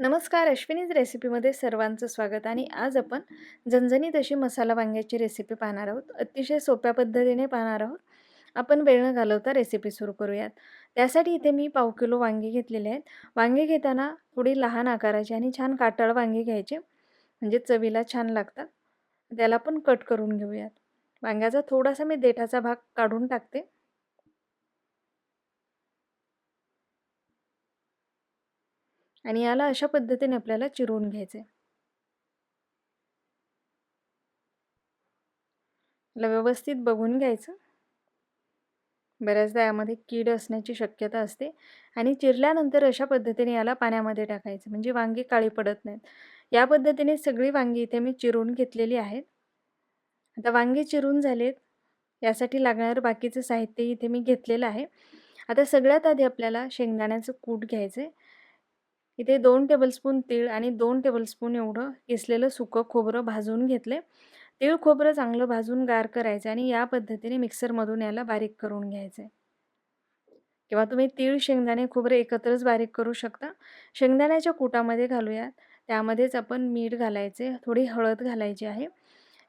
नमस्कार अश्विनीज रेसिपीमध्ये सर्वांचं स्वागत आणि आज आपण झणझणीत अशी मसाला वांग्याची रेसिपी पाहणार आहोत. अतिशय सोप्या पद्धतीने पाहणार आहोत. आपण वेळ न घालवता रेसिपी सुरू करूयात. त्यासाठी इथे मी पाव किलो वांगे घेतलेले आहेत. वांगे घेताना थोडी लहान आकाराची आणि छान काटाळ वांगे घ्यायचे. म्हणजे चवीला छान लागतात. त्याला पण कट करून घेऊयात. वांग्याचा थोडासा मी देठाचा भाग काढून टाकते. आणि याला अशा पद्धतीने आपल्याला चिरून घ्यायचे. याला व्यवस्थित बघून घ्यायचं. बऱ्याचदा यामध्ये कीड असण्याची शक्यता असते आणि चिरल्यानंतर अशा पद्धतीने याला पाण्यामध्ये टाकायचं म्हणजे वांगी काळी पडत नाहीत. या पद्धतीने सगळी वांगी इथे मी चिरून घेतलेली आहेत. आता वांगी चिरून झालेत यासाठी लागणारं बाकीचं साहित्य इथे मी घेतलेलं आहे. आता सगळ्यात आधी आपल्याला शेंगदाण्याचं कूट घ्यायचं आहे इथे दोन टेबलस्पून तीळ आणि दोन टेबलस्पून एवढं किसलेलं सुकं खोबरं भाजून घेतले तीळ खोबरं चांगलं भाजून गार करायचं आणि या पद्धतीने मिक्सरमधून याला बारीक करून घ्यायचं किंवा तुम्ही तीळ शेंगदाणे खोबरं एकत्रच बारीक करू शकता. शेंगदाण्याच्या कुटामध्ये घालूयात त्यामध्येच आपण मीठ घालायचे थोडी हळद घालायची आहे.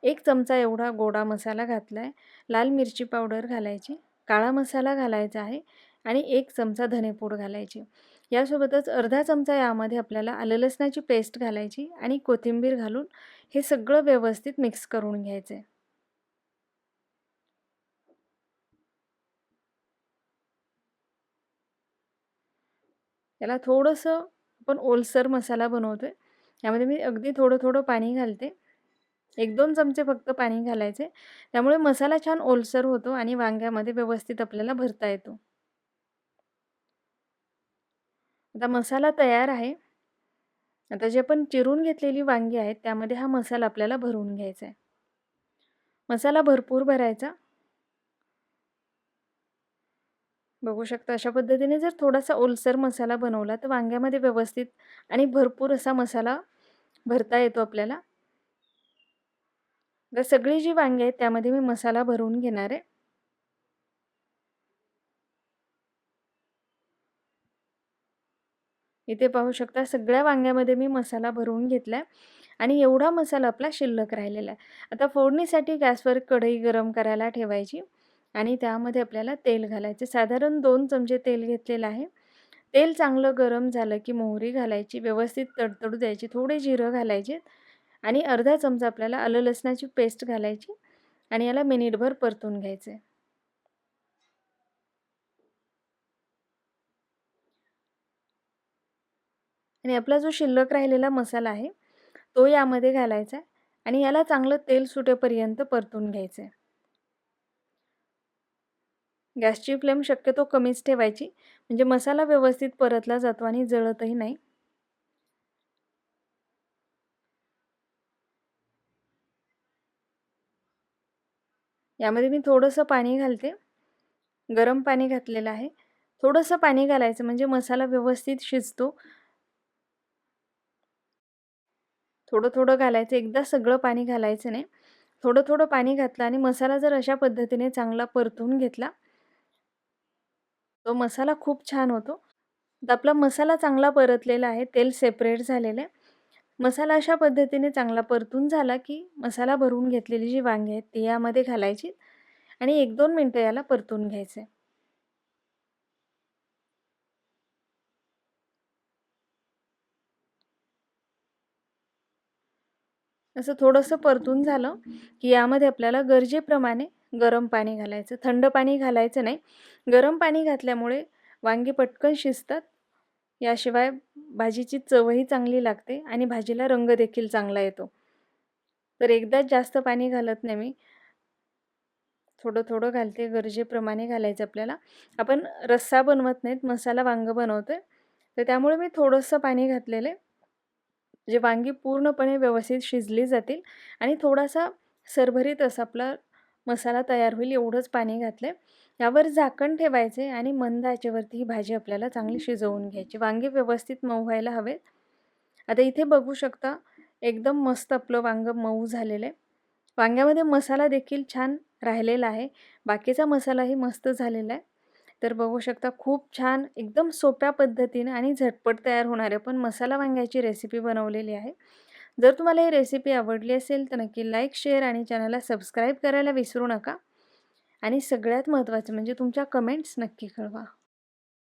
एक चमचा एवढा गोडा मसाला घातला आहे लाल मिरची पावडर घालायची. काळा मसाला घालायचा आहे. आणि एक चमचा धनेपूड घालायची. यासोबतच अर्धा चमचा यामध्ये आपल्याला आलं लसणाची पेस्ट घालायची आणि कोथिंबीर घालून हे सगळं व्यवस्थित मिक्स करून घ्यायचं. आहे याला थोडंसं आपण ओलसर मसाला बनवतो आहे यामध्ये मी अगदी थोडं थोडं पाणी घालते. एक दोन चमचे फक्त पाणी घालायचे. त्यामुळे मसाला छान ओलसर होतो आणि वांग्यामध्ये व्यवस्थित आपल्याला भरता येतो. आता मसाला तयार आहे. आता जे आपण चिरून घेतलेली वांगी आहेत त्यामध्ये हा मसाला आपल्याला भरून घ्यायचा आहे. मसाला भरपूर भरायचा. बघू शकता अशा पद्धतीने जर थोडासा ओलसर मसाला बनवला तर वांग्यामध्ये व्यवस्थित आणि भरपूर असा मसाला भरता येतो आपल्याला. तर सगळी जी वांगी आहेत त्यामध्ये मी मसाला भरून घेणार आहे. इथे पाहू शकता सगळ्या वांग्यामध्ये मी मसाला भरवून घेतला आहे आणि एवढा मसाला आपला शिल्लक राहिलेला आहे. आता फोडणीसाठी गॅसवर कढई गरम करायला ठेवायची आणि त्यामध्ये आपल्याला तेल घालायचे. साधारण दोन चमचे तेल घेतलेलं आहे. तेल चांगलं गरम झालं की मोहरी घालायची व्यवस्थित तडतडू द्यायची थोडे जिरं घालायचे आणि अर्धा चमचा आपल्याला आलं लसणाची पेस्ट घालायची आणि याला मिनिटभर परतून घ्यायचं आहे आणि आपला जो शिल्लक राहिलेला मसाला आहे तो यामध्ये घालायचा आहे आणि याला चांगलं तेल सुटेपर्यंत परतून घ्यायचं आहे. गॅसची फ्लेम शक्यतो कमीच ठेवायची म्हणजे मसाला व्यवस्थित परतला जातो आणि जळतही नाही. यामध्ये मी थोडंसं पाणी घालते. गरम पाणी घातलेलं आहे. थोडंसं पाणी घालायचं म्हणजे मसाला व्यवस्थित शिजतो थोडं थोडं घालायचं एकदा सगळं पाणी घालायचं नाही. थोडं थोडं पाणी घातलं आणि मसाला जर अशा पद्धतीने चांगला परतून घेतला तो मसाला खूप छान होतो. आपला मसाला चांगला परतलेला आहे तेल सेपरेट झालेलं आहे. मसाला अशा पद्धतीने चांगला परतून झाला की मसाला भरून घेतलेली जी वांगी आहेत ती यामध्ये घालायची आणि एक दोन मिनटं याला परतून घ्यायचे. असं थोडंसं परतून झालं की यामध्ये आपल्याला गरजेप्रमाणे गरम पाणी घालायचं. थंड पाणी घालायचं नाही. गरम पाणी घातल्यामुळे वांगी पटकन शिजतात. याशिवाय भाजीची चवही चांगली लागते आणि भाजीला रंग देखील चांगला येतो. तर एकदाच जास्त पाणी घालत नाही मी. थोडं थोडं घालते गरजेप्रमाणे घालायचं आपल्याला. आपण रस्सा बनवत नाहीत मसाला वांग बनवतो आहे तर त्यामुळे मी थोडंसं पाणी घातलेलं आहे. जे वांगी पूर्णपणे व्यवस्थित शिजली जातील आणि थोडासा सरभरीत असा आपला मसाला तयार होईल एवढंच पाणी घातलं आहे यावर झाकण ठेवायचे आणि मंद आचेवरती ही भाजी आपल्याला चांगली शिजवून घ्यायची. वांगे व्यवस्थित मऊ व्हायला हवेत. आता इथे बघू शकता एकदम मस्त आपलं वांगं मऊ झालेलं आहे. वांग्यामध्ये मसाला देखील छान राहिलेला आहे. बाकीचा मसालाही मस्त झालेला आहे. तर बघू शकता खूप छान एकदम सोप्या पद्धतीने आणि झटपट तयार होणारे पण मसाला वांग्याची रेसिपी बनवलेली आहे. जर तुम्हाला ही रेसिपी आवडली असेल तर नक्की लाईक शेअर आणि चॅनलला सबस्क्राईब करायला विसरू नका. आणि सगळ्यात महत्त्वाचं म्हणजे तुमच्या कमेंट्स नक्की कळवा.